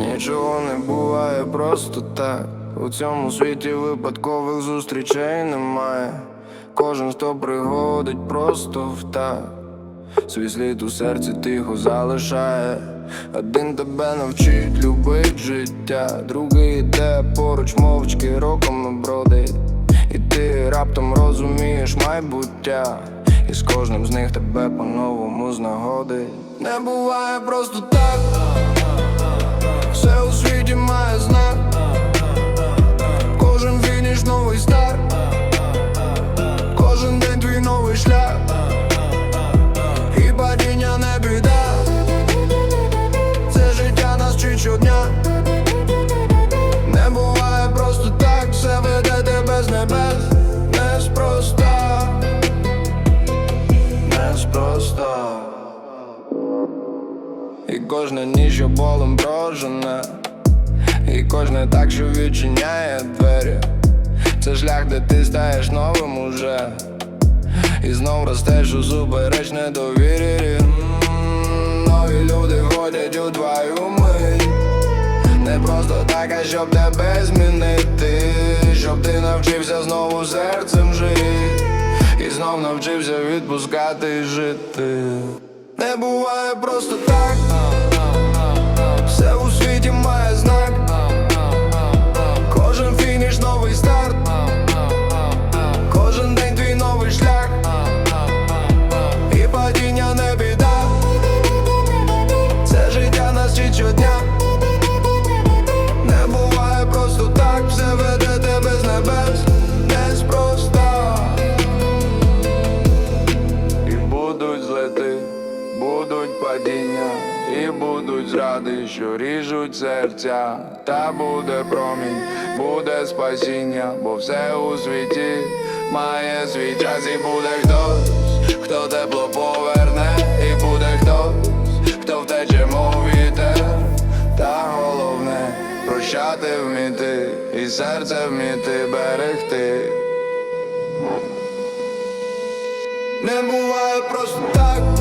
нічого не буває просто так. У цьому світі випадкових зустрічей немає. Кожен, хто приходить, просто в так. Свій слід у серці тихо залишає. Один тебе навчить любить життя, другий йде поруч мовчки роками бродить. І ти раптом розумієш майбуття, і з кожним з них тебе по-новому знагодить. Не буває просто так, І кожна ніч болем прожене І кожне так, що відчиняє двері. Це шлях, де ти стаєш новим уже. І знов ростеш у супереч недовірі. Нові люди ходять у твою мить Не просто так, а щоб тебе змінити. Щоб ти навчився знову серцем жити. І знов навчився відпускати і жити Не буває просто так будуть падіння, і будуть зради, що ріжуть серця, та буде промінь, буде спасіння, бо все у світі має свій час, і буде хтось, хто тепло поверне, і буде хтось, хто втече, мов вітер, та головне прощати вміти, і серце вміти берегти. Не буває просто так